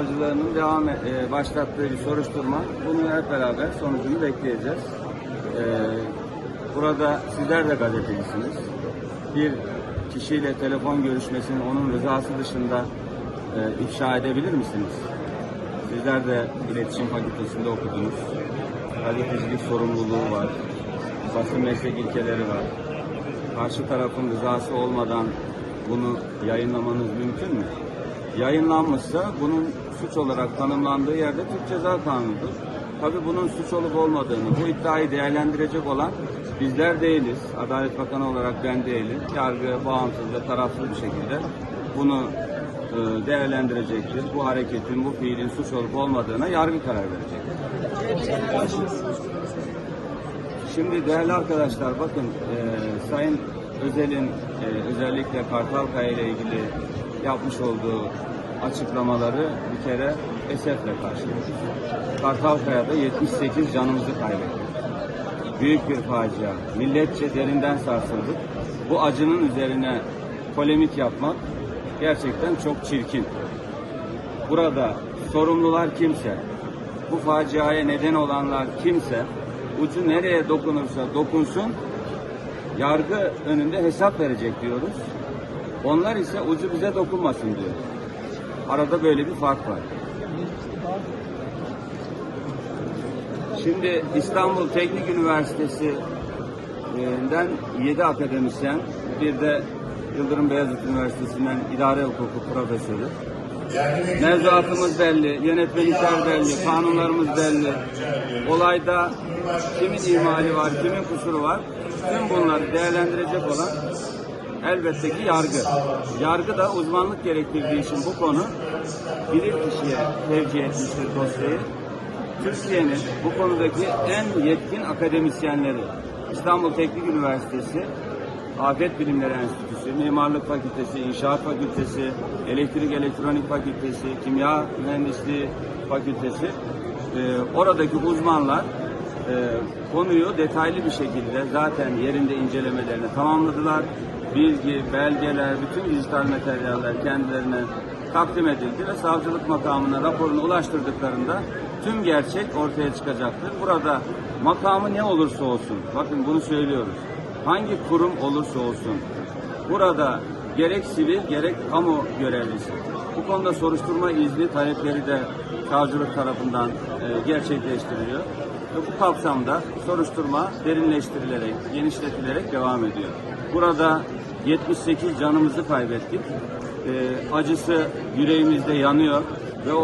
Savcılarının devam e, başlattığı bir soruşturma. Bunu hep beraber sonucunu bekleyeceğiz. E, burada sizler de gazetecisiniz. Bir kişiyle telefon görüşmesini onun rızası dışında e, ifşa edebilir misiniz? Sizler de iletişim fakültesinde okudunuz. Gazetecilik sorumluluğu var. Basın meslek ilkeleri var. Karşı tarafın rızası olmadan bunu yayınlamanız mümkün mü? Yayınlanmışsa bunun suç olarak tanımlandığı yerde Türk Ceza Kanunu'dur. Tabii bunun suç olup olmadığını, bu iddiayı değerlendirecek olan bizler değiliz. Adalet Bakanı olarak ben değilim. Yargı bağımsız ve tarafsız bir şekilde bunu e, değerlendirecektir. Bu hareketin, bu fiilin suç olup olmadığına yargı karar verecektir. Şimdi değerli arkadaşlar bakın e, Sayın Özel'in e, özellikle Kartalkaya ile ilgili yapmış olduğu açıklamaları bir kere esefle karşılıyoruz. Kartalkaya'da 78 canımızı kaybettik. Büyük bir facia. Milletçe derinden sarsıldık. Bu acının üzerine polemik yapmak gerçekten çok çirkin. Burada sorumlular kimse, bu faciaya neden olanlar kimse, ucu nereye dokunursa dokunsun, yargı önünde hesap verecek diyoruz. Onlar ise ucu bize dokunmasın diyor. Arada böyle bir fark var. Şimdi İstanbul Teknik Üniversitesi'nden 7 akademisyen, bir de Yıldırım Beyazıt Üniversitesi'nden idare hukuku profesörü. Mevzuatımız belli, yönetmelikler belli, kanunlarımız belli. Olayda kimin ihmali var, kimin kusuru var, tüm bunları değerlendirecek olan elbette ki yargı. Yargı da uzmanlık gerektirdiği için bu konu bilir kişiye tevcih etmiştir dosyayı. Türkiye'nin bu konudaki en yetkin akademisyenleri İstanbul Teknik Üniversitesi, Afet Bilimleri Enstitüsü, Mimarlık Fakültesi, İnşaat Fakültesi, Elektrik Elektronik Fakültesi, Kimya Mühendisliği Fakültesi, e, oradaki uzmanlar e, konuyu detaylı bir şekilde zaten yerinde incelemelerini tamamladılar. Bilgi, belgeler, bütün dijital materyaller kendilerine takdim edildi ve savcılık makamına raporunu ulaştırdıklarında tüm gerçek ortaya çıkacaktır. Burada makamı ne olursa olsun, bakın bunu söylüyoruz. Hangi kurum olursa olsun, burada gerek sivil gerek kamu görevlisi. Bu konuda soruşturma izni talepleri de savcılık tarafından e, gerçekleştiriliyor. Ve bu kapsamda soruşturma derinleştirilerek, genişletilerek devam ediyor. Burada 78 canımızı kaybettik. E, acısı yüreğimizde yanıyor.